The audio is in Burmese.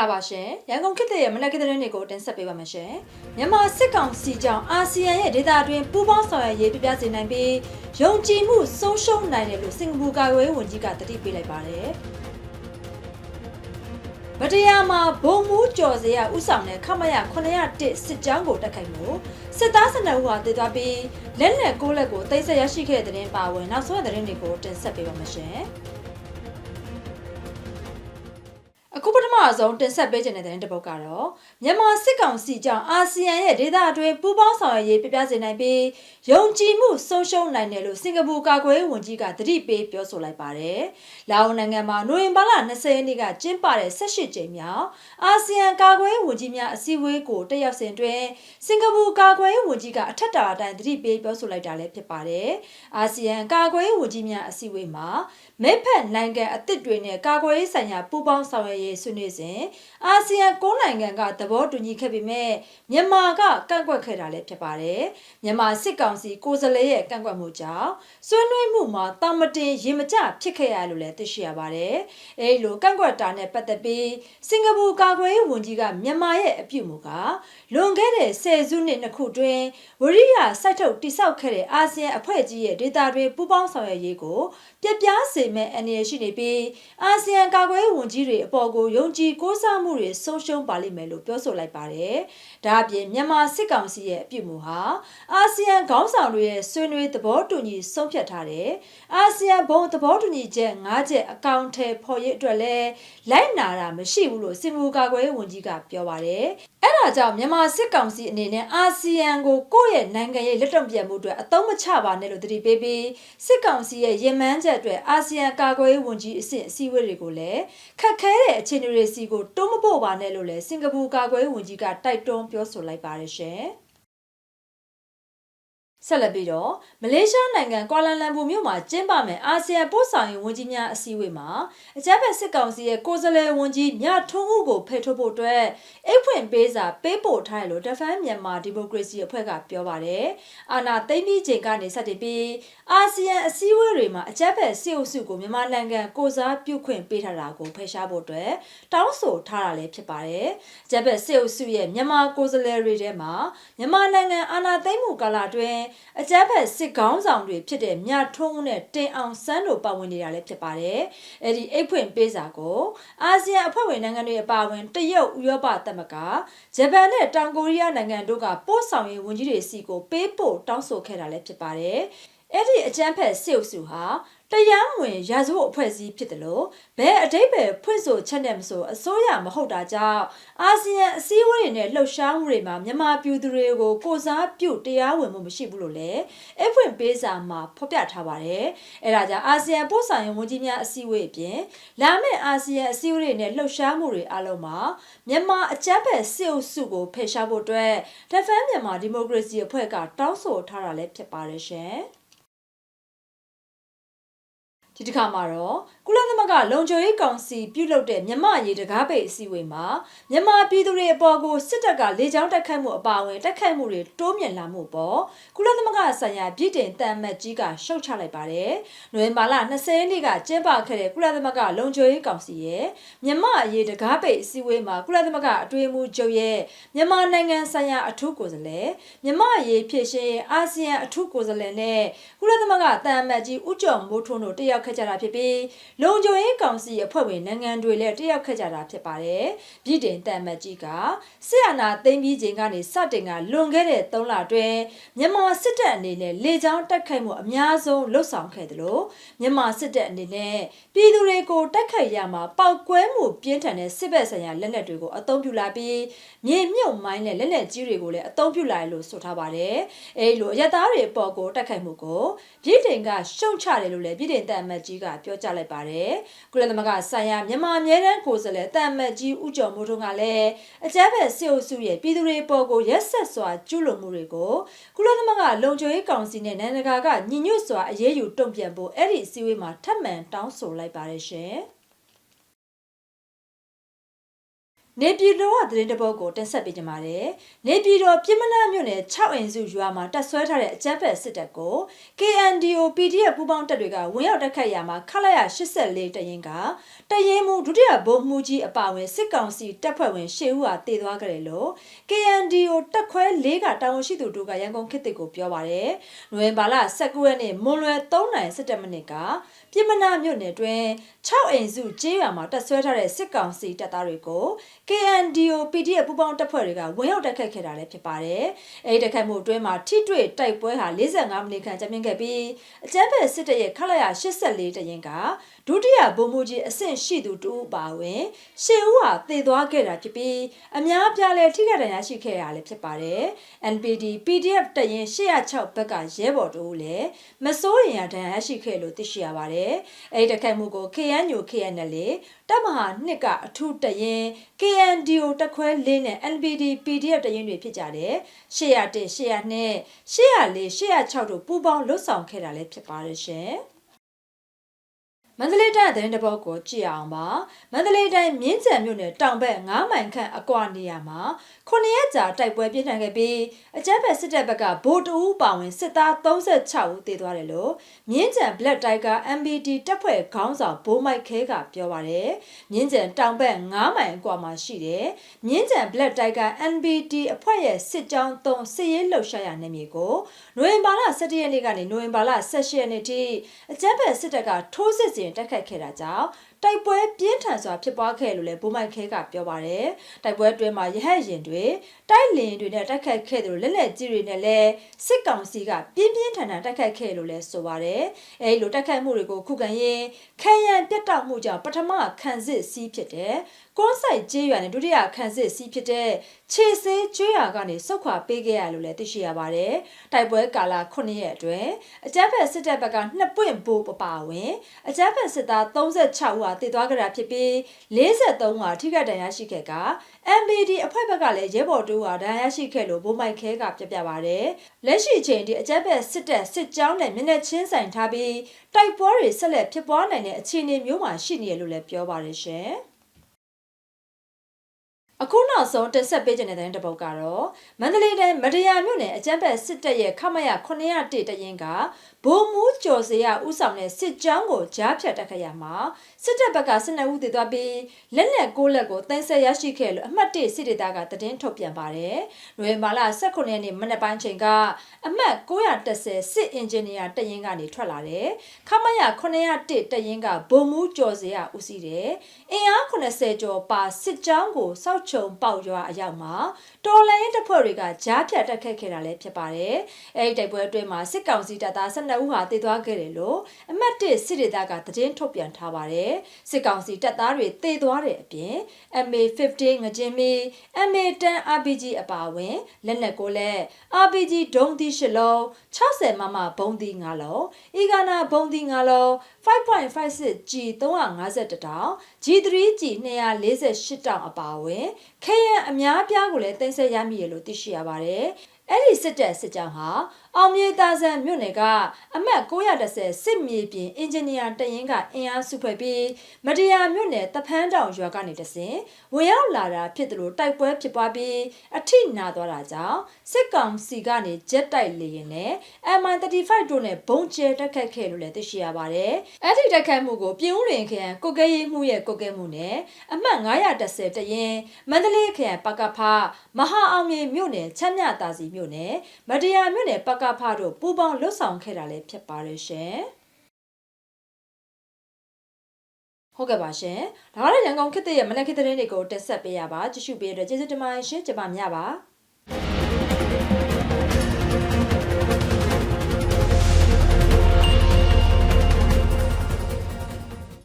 ္ဂလာပါရှင်ရန်ကုန်ခေတ်ရဲ့မနက်ခင်းသတင်းတွေကိုတင်ဆက်ပေးပါမယ်ရှင်မြန်မာစစ်ကောင်စီကြောင့်အာဆီယံရဲ့ဒေသအတွင်းပူးပေါင်းဆောင်ရွက်ရေးပြပြစေနိုင်ပြီးယုံကြည်မှုဆုံးရှုံးနိုင်တယ်လို့စင်ကာပူကာကွယ်ရေးဝန်ကြီးကတတိပေးလိုက်ပါတယ်ဗတရားမှာဘုံမူးကြော်စရာဥဆောင်တဲ့ခမရ901စစ်ကြောင်းကိုတက်ခိုက်မှုစစ်သားစနအုပ်ဟာတည်သွားပြီးလက်လက်ကိုလက်ကိုတိတ်ဆက်ရရှိခဲ့တဲ့တဲ့တင်ပါဝင်နောက်ဆုံးတဲ့တဲ့တွေကိုတင်ဆက်ပေးပါမယ်ရှင် အခုပထမဆုံးတင်ဆက်ပေးခြင်းတဲ့တဲ့တစ်ပုဒ်ကတော့မြန်မာစစ်ကောင်စီကြောင့်အာဆီယံရဲ့ဒေသအတွင်းပူးပေါင်းဆောင်ရွက်ရေးပြပြစေနိုင်ပြီးယုံကြည်မှုဆုံးရှုံးနိုင်တယ်လို့စင်ကာပူကာကွယ်ရေးဝန်ကြီးကသတိပေးပြောဆိုလိုက်ပါတယ်။လာအိုနိုင်ငံမှာနိုဝင်ဘာလ20ရက်နေ့ကကျင်းပတဲ့18ကြိမ်မြောက်အာဆီယံကာကွယ်ရေးဝန်ကြီးများအစည်းအဝေးကိုတက်ရောက်စဉ်တွင်စင်ကာပူကာကွယ်ရေးဝန်ကြီးကအထက်တာအတိုင်းသတိပေးပြောဆိုလိုက်တာလည်းဖြစ်ပါတယ်။အာဆီယံကာကွယ်ရေးဝန်ကြီးများအစည်းအဝေးမှာမိဖက်နိုင်ငံအသစ်တွေနဲ့ကာကွယ်ရေးဆိုင်ရာပူးပေါင်းဆောင်ရွက်ရေးဆွေးနွေးစဉ်အာဆီယံ၉နိုင်ငံကသဘောတူညီခဲ့ပေမဲ့မြန်မာကကန့်ကွက်ခဲ့တာလည်းဖြစ်ပါတယ်။မြန်မာစစ်ကောင်စီကိုယ်စားလှယ်ရဲ့ကန့်ကွက်မှုကြောင့်ဆွေးနွေးမှုမှာတာမတင်ရေမကျဖြစ်ခဲ့ရလို့လည်းသိရှိရပါတယ်။အဲဒီလိုကန့်ကွက်တာနဲ့ပတ်သက်ပြီးစင်ကာပူကာကွယ်ရေးဝန်ကြီးကမြန်မာရဲ့အပြုတ်မှုကလွန်ခဲ့တဲ့ဆယ်စုနှစ်နှစ်ခုတွင်ဝရိယစိုက်ထုတ်တိစောက်ခဲ့တဲ့အာဆီယံအဖွဲ့ကြီးရဲ့ဒေတာတွေပူးပေါင်းဆောင်ရွက်ရေးကိုပြပြစေမဲ့အနေရရှိနေပြီးအာဆီယံကာကွယ်ရေးဝန်ကြီးတွေအပေါ်ကိုယုံကြည်ကိုးစားမှုတွေဆုံးရှုံးပါလိမ့်မယ်လို့ပြောဆိုလိုက်ပါတယ်။ဒါအပြင်မြန်မာစစ်ကောင်စီရဲ့အပြုမူဟာအာဆီယံခေါင်းဆောင်တွေရဲ့ဆွေးနွေးသဘောတူညီဆုံးဖြတ်ထားတဲ့အာဆီယံဘုံသဘောတူညီချက်၅ချက်အကောင့်ထဲဖော်ရေးအတွက်လည်းလိုက်နာတာမရှိဘူးလို့စင်မူကာကွယ်ရေးဝန်ကြီးကပြောပါတယ်။အဲ့ဒါကြောင့်မြန်မာစစ်ကောင်စီအနေနဲ့အာဆီယံကိုကိုယ့်ရဲ့နိုင်ငံရေးလက်တုံ့ပြန်မှုအတွက်အသုံးမချပါနဲ့လို့တတိပေးပြီးစစ်ကောင်စီရဲ့ရင်မှန်းချက်အတွက်အာဆီယံကာကွယ်ရေးဝန်ကြီးအဆင့်အစည်းအဝေးတွေကိုလည်းခက်ခဲတဲ့အခြေအနေတွေစီကိုတွန်းမပို့ပါနဲ့လို့လည်းစင်ကာပူကာကွယ်ရေးဝန်ကြီးကတိုက်တွန်းပြောဆိုလိုက်ပါတယ်ရှင်။ ဆက်လက်ပြီးတော့မလေးရှားနိုင်ငံကွာလာလမ်ပူမြို့မှာကျင်းပမယ်အာဆီယံပို့ဆောင်ရေးဝန်ကြီးများအစည်းအဝေးမှာအကြမ်းဖက်စစ်ကောင်စီရဲ့ကိုယ်စားလှယ်ဝန်ကြီးမြထွန်းဦးကိုဖယ်ထုတ်ဖို့အတွက်အိတ်ဖွင့်ပေးစာပေးပို့ထားတယ်လို့တဖန်မြန်မာဒီမိုကရေစီအဖွဲ့ကပြောပါတယ်။အာဏာသိမ်းပြီးချိန်ကနေစတင်ပြီးအာဆီယံအစည်းအဝေးတွေမှာအကြမ်းဖက်စစ်အုပ်စုကိုမြန်မာနိုင်ငံကိုစားပြုခွင့်ပေးထားတာကိုဖယ်ရှားဖို့အတွက်တောင်းဆိုထားတာလည်းဖြစ်ပါတယ်။အကြမ်းဖက်စစ်အုပ်စုရဲ့မြန်မာကိုယ်စားလှယ်တွေထဲမှာမြန်မာနိုင်ငံအာဏာသိမ်းမှုကာလအတွင်းအကြမ်းဖက်စစ်ကောင်းဆောင်တွေဖြစ်တဲ့မြထွန်းဦးနဲ့တင်အောင်စန်းတို့ပါဝင်နေတာလည်းဖြစ်ပါတယ်။အဲ့ဒီအိတ်ဖွင့်ပေးစာကိုအာဆီယံအဖွဲ့ဝင်နိုင်ငံတွေအပါအဝင်တရုတ်ဥရောပသမဂ္ဂဂျပန်နဲ့တောင်ကိုရီးယားနိုင်ငံတို့ကပို့ဆောင်ရေးဝန်ကြီးတွေစီကိုပေးပို့တောင်းဆိုခဲ့တာလည်းဖြစ်ပါတယ်။အဲ့ဒီအကြမ်းဖက်စစ်အုပ်စုဟာ တရားမဝင်ရာဇဝတ်အဖွဲ့အစည်းဖြစ်တယ်လို့ဘယ်အတိတ်ပဲဖွင့်ဆိုချက်နဲ့မဆိုအစိုးရမဟုတ်တာကြောင့်အာဆီယံအစည်းအဝေးတွေနဲ့လှုပ်ရှားမှုတွေမှာမြန်မာပြည်သူတွေကိုကိုစားပြုတရားဝင်မှုမရှိဘူးလို့လည်းအဖွင့်ပေးစာမှာဖော်ပြထားပါတယ်။အဲဒါကြောင့်အာဆီယံပို့ဆောင်ရေးဝန်ကြီးများအစည်းအဝေးအပြင်လာမယ့်အာဆီယံအစည်းအဝေးတွေနဲ့လှုပ်ရှားမှုတွေအလုံးမှာမြန်မာအကြမ်းဖက်စစ်အုပ်စုကိုဖယ်ရှားဖို့အတွက်တဖန်မြန်မာဒီမိုကရေစီအဖွဲ့ကတောင်းဆိုထားတာလည်းဖြစ်ပါတယ်ရှင်။ ဒီတစ်ခါမှာတော့ကုလသမဂ္ဂလုံခြုံရေးကောင်စီပြုလုပ်တဲ့မြမရေးတကားပိတ်အစည်းအဝေးမှာမြန်မာပြည်သူတွေအပေါ်ကိုစစ်တပ်ကလေကြောင်းတိုက်ခိုက်မှုအပါအဝင်တိုက်ခိုက်မှုတွေတိုးမြင့်လာမှုပေါ်ကုလသမဂ္ဂဆိုင်ရာပြည်တင်တန်မတ်ကြီးကရှုတ်ချလိုက်ပါတယ်။နိုဝင်ဘာလ20ရက်နေ့ကကျင်းပခဲ့တဲ့ကုလသမဂ္ဂလုံခြုံရေးကောင်စီရဲ့မြမရေးတကားပိတ်အစည်းအဝေးမှာကုလသမဂ္ဂအတွင်းမှုချုပ်ရဲ့မြန်မာနိုင်ငံဆိုင်ရာအထူးကိုယ်စားလှယ်မြမရေးဖြစ်ရှင်အာဆီယံအထူးကိုယ်စားလှယ်နဲ့ကုလသမဂ္ဂတန်မတ်ကြီးဦးကျော်မိုးထွန်းတို့တက်ရောက်ခဲ့ကြတာဖြစ်ပြီးလုံခြုံရေးကောင်စီအဖွဲ့ဝင်နိုင်ငံတွေလည်းတက်ရောက်ခဲ့ကြတာဖြစ်ပါတယ်။ပြည်တင်တန်မတ်ကြီးကစစ်အာဏာသိမ်းပြီးချိန်ကနေစတင်ကလွန်ခဲ့တဲ့3လအတွင်းမြန်မာစစ်တပ်အနေနဲ့လေကြောင်းတိုက်ခိုက်မှုအများဆုံးလှုပ်ဆောင်ခဲ့တယ်လို့မြန်မာစစ်တပ်အနေနဲ့ပြည်သူတွေကိုတိုက်ခိုက်ရမှာပောက်ကွဲမှုပြင်းထန်တဲ့စစ်ဘက်ဆိုင်ရာလက်နက်တွေကိုအသုံးပြုလာပြီးမြေမြုပ်မိုင်းနဲ့လက်နက်ကြီးတွေကိုလည်းအသုံးပြုလာတယ်လို့ဆိုထားပါတယ်။အဲဒီလိုအရသားတွေအပေါ်ကိုတိုက်ခိုက်မှုကိုပြည်တင်ကရှုံချတယ်လို့လည်းပြည်တင်တန်မတ်ကြီးကပြောကြားလိုက်ပါတယ်။ကုလသမဂ္ဂဆိုင်ရာမြန်မာအမြဲတမ်းကိုယ်စားလှယ်တန်မတ်ကြီးဦးကျော်မိုးထွန်းကလည်းအကြမ်းဖက်စစ်အုပ်စုရဲ့ပြည်သူတွေပေါ်ကိုရက်ဆက်စွာကျူးလွန်မှုတွေကိုကုလသမဂ္ဂလုံခြုံရေးကောင်စီနဲ့နိုင်ငံတကာကညီညွတ်စွာအရေးယူတုံ့ပြန်ဖို့အဲ့ဒီအစည်းအဝေးမှာထပ်မံတောင်းဆိုလိုက်ပါတယ်ရှင်။ နေပြည်တော်ကသတင်းတပုတ်ကိုတင်ဆက်ပေးကြပါမယ်။နေပြည်တော်ပြည်မနာမြို့နယ်6အင်စုရွာမှာတပ်ဆွဲထားတဲ့အကြမ်းဖက်စစ်တပ်ကို KNDO PDF ပူးပေါင်းတပ်တွေကဝင်ရောက်တိုက်ခိုက်ရာမှာခလာရ84တရင်ကတရင်မူဒုတိယဗိုလ်မှူးကြီးအပါအဝင်စစ်ကောင်စီတပ်ဖွဲ့ဝင်10ဦးဟာတည်သွားကြတယ်လို့ KNDO တပ်ခွဲ၄ကတာဝန်ရှိသူတို့ကရန်ကုန်ခေတ်ကိုပြောပါတယ်။နိုဝင်ဘာလ19ရက်နေ့မွန်လွယ်3:17မိနစ်ကပြည်မနာမြို့နယ်တွင်6အိမ်စုကျေးရွာမှာတပ်ဆွဲထားတဲ့စစ်ကောင်စီတပ်သားတွေကို KNDO PDF ပူးပေါင်းတပ်ဖွဲ့တွေကဝင်ရောက်တိုက်ခိုက်ခဲ့တာလည်းဖြစ်ပါတယ်။အဲဒီတိုက်ခိုက်မှုအတွင်းမှာထိတွေ့တိုက်ပွဲဟာ45မိနစ်ခန့်ကြာမြင့်ခဲ့ပြီးအကြမ်းဖက်စစ်တပ်ရဲ့ခလာရ84တရင်ကဒုတိယဗိုလ်မှူးကြီးအဆင့်ရှိသူတူပါဝင်ရှေ့ဦးဟာတည်သွားခဲ့တာဖြစ်ပြီးအများပြားလဲထိခိုက်ဒဏ်ရာရှိခဲ့ရလည်းဖြစ်ပါတယ်။ NPD PDF တရင်806ဘက်ကရဲဘော်တို့လည်းမစိုးရင်ရဒဏ်ရာရှိခဲ့လို့သိရှိရပါတယ်။အဲဒီတိုက်ခိုက်မှုကို KNU KNL တပ်မဟာ2ကအထူးတရင် KNDO တက်ခွဲ၄နဲ့ NPD PDF တရင်တွေဖြစ်ကြတယ်။801 802 804 806တို့ပူးပေါင်းလွတ်ဆောင်ခဲ့တာလည်းဖြစ်ပါတယ်ရှင်။ မန္တလေးတိုင်းသတင်းတပုတ်ကိုကြည့်အောင်ပါမန္တလေးတိုင်းမြင်းကြံမြို့နယ်တောင်ဘက်9မိုင်ခန့်အကွာနေရာမှာ9ရက်ကြာတိုက်ပွဲပြင်းထန်ခဲ့ပြီးအကြမ်းဖက်စစ်တပ်ဘက်ကဗိုလ်တဦးပါဝင်စစ်သား36ဦးသေသွားတယ်လို့မြင်းကြံ Black Tiger MBD တပ်ဖွဲ့ခေါင်းဆောင်ဘိုးမိုက်ခဲကပြောပါတယ်မြင်းကြံတောင်ဘက်9မိုင်အကွာမှာရှိတယ်မြင်းကြံ Black Tiger MBD အဖွဲ့ရဲ့စစ်ကြောင်း3စစ်ရေးလှုပ်ရှားရာနေမြေကိုနိုဝင်ဘာလ17ရက်နေ့ကနေနိုဝင်ဘာလ18ရက်နေ့ထိအကြမ်းဖက်စစ်တပ်ကထိုးစစ်စဉ်တိုက်ခိုက်ခဲ့တာကြောင့်တိုက်ပွဲပြင်းထန်စွာဖြစ်ပွားခဲ့လို့လည်းဘိုးမိုက်ခဲကပြောပါတယ်။တိုက်ပွဲအတွင်းမှာရဟတ်ရင်တွေတိုက်လင်တွေနဲ့တိုက်ခိုက်ခဲ့တယ်လို့လက်လက်ကြီးတွေနဲ့လည်းစစ်ကောင်စီကပြင်းပြင်းထန်ထန်တိုက်ခိုက်ခဲ့လို့လည်းဆိုပါတယ်။အဲဒီလိုတိုက်ခိုက်မှုတွေကိုခုခံရင်းခံရန်ပြတ်တောက်မှုကြောင့်ပထမခံစစ်စီးဖြစ်တဲ့ကွန်းဆိုင်ကျေးရွာနဲ့ဒုတိယခံစစ်စီးဖြစ်တဲ့ ခြေဆေးကျွေးရွာကနေစုခွာပေးခဲ့ရလို့လည်းသိရှိရပါတယ်။တိုက်ပွဲကာလ9ရက်အတွင်းအကြမ်းဖက်စစ်တပ်ဘက်ကနှစ်ပွင့်ပိုးပပါဝင်အကြမ်းဖက်စစ်သား36ဦးဟာတည်သွားကြတာဖြစ်ပြီး43ဦးဟာထိခိုက်ဒဏ်ရာရှိခဲ့က MBD အဖွဲ့ဘက်ကလည်းရဲဘော်တို့ဟာဒဏ်ရာရှိခဲ့လို့ဘိုးမိုက်ခဲကပြပြပါတယ်။လက်ရှိချိန်ဒီအကြမ်းဖက်စစ်တပ်စစ်ကြောင်းနဲ့မျက်နှာချင်းဆိုင်ထားပြီးတိုက်ပွဲတွေဆက်လက်ဖြစ်ပွားနိုင်တဲ့အခြေအနေမျိုးမှာရှိနေရလို့လည်းပြောပါတယ်ရှင်။ အခုနောက်ဆုံးတင်ဆက်ပေးခြင်းတဲ့တဲ့ပုတ်ကတော့မန္တလေးတိုင်းမတရာမြို့နယ်အကျန်းဖက်စစ်တပ်ရဲ့ခမရ901တရင်ကဘုံမူးကျော်စရာဥဆောင်တဲ့စစ်ကြောင်းကိုကြားဖြတ်တက်ခရမှာစစ်တပ်ဘက်က12ဦးတည်သွားပြီးလက်လက်ကိုလက်ကိုတင်ဆက်ရရှိခဲ့လို့အမှတ်1စစ်ဒေသကတည်င်းထုတ်ပြန်ပါတယ်။နိုဝင်ဘာလ18ရက်နေ့မနက်ပိုင်းချိန်ကအမှတ်930စစ်အင်ဂျင်နီယာတရင်ကနေထွက်လာတယ်။ခမရ901တရင်ကဘုံမူးကျော်စရာဦးစီးတယ်။အင်အား80ကျော်ပါစစ်ကြောင်းကိုစောက်ချုံပေါက်ရွာအရောက်မှာတော်လန်ရင်တပ်ဖွဲ့တွေကကြားဖြတ်တက်ခတ်ခဲ့တာလည်းဖြစ်ပါတယ်။အဲဒီတိုက်ပွဲအတွင်းမှာစစ်ကောင်စီတပ်သား12ဦးဟာတည်သွားခဲ့တယ်လို့အမှတ်1စစ်ဒေသကသတင်းထုတ်ပြန်ထားပါတယ်။စစ်ကောင်စီတပ်သားတွေတည်သွားတဲ့အပြင် MA15 ငကြင်းမီ MA10 RPG အပါအဝင်လက်နက်ကိုလည်း RPG ဒုံးသီး၈လုံး60မမဘုံသီး9လုံးအီဂါနာဘုံသီး9လုံး5.56 G 351တောင် G3 G 248တောင်အပါအဝင်ခဲယံအများပြားကိုလည်းတင်ဆက်ရမိရလို့သိရှိရပါတယ်။ အဲ့ဒီစစ်တပ်စစ်ကြောင်းဟာအောင်မြေသာဆန်မြို့နယ်ကအမှတ်930စစ်မြေပြင်အင်ဂျင်နီယာတရင်ကအင်အားစုဖွဲ့ပြီးမတရားမြို့နယ်တဖန်းတောင်ရွာကနေတဆင်ဝင်ရောက်လာတာဖြစ်တယ်လို့တိုက်ပွဲဖြစ်ပွားပြီးအထိနာသွားတာကြောင့်စစ်ကောင်စီကနေဂျက်တိုက်လေရင်နဲ့ MI35 တို့နဲ့ဘုံကျဲတက်ခတ်ခဲ့လို့လည်းသိရှိရပါတယ်။အဲ့ဒီတက်ခတ်မှုကိုပြည်ဦးရင်ခရိုင်ကုတ်ကဲရေးမှုရဲ့ကုတ်ကဲမှုနဲ့အမှတ်930တရင်မန္တလေးခရိုင်ပကဖမဟာအောင်မြေမြို့နယ်ချမ်းမြတာစီမြို့နယ်မတရားမြို့နယ်ပကဖတို့ပူးပေါင်းလွတ်ဆောင်ခဲ့တာလည်းဖြစ်ပါတယ်ရှင်ဟုတ်ကဲ့ပါရှင်။ဒါကလည်းရန်ကုန်ခေတ်ရဲ့မနက်ခေတ်သတင်းတွေကိုတက်ဆက်ပေးရပါကြည့်ရှုပေးရတဲ့ကျေးဇူးတင်ပါတယ်ရှင်။ကျွန်မမြပါ။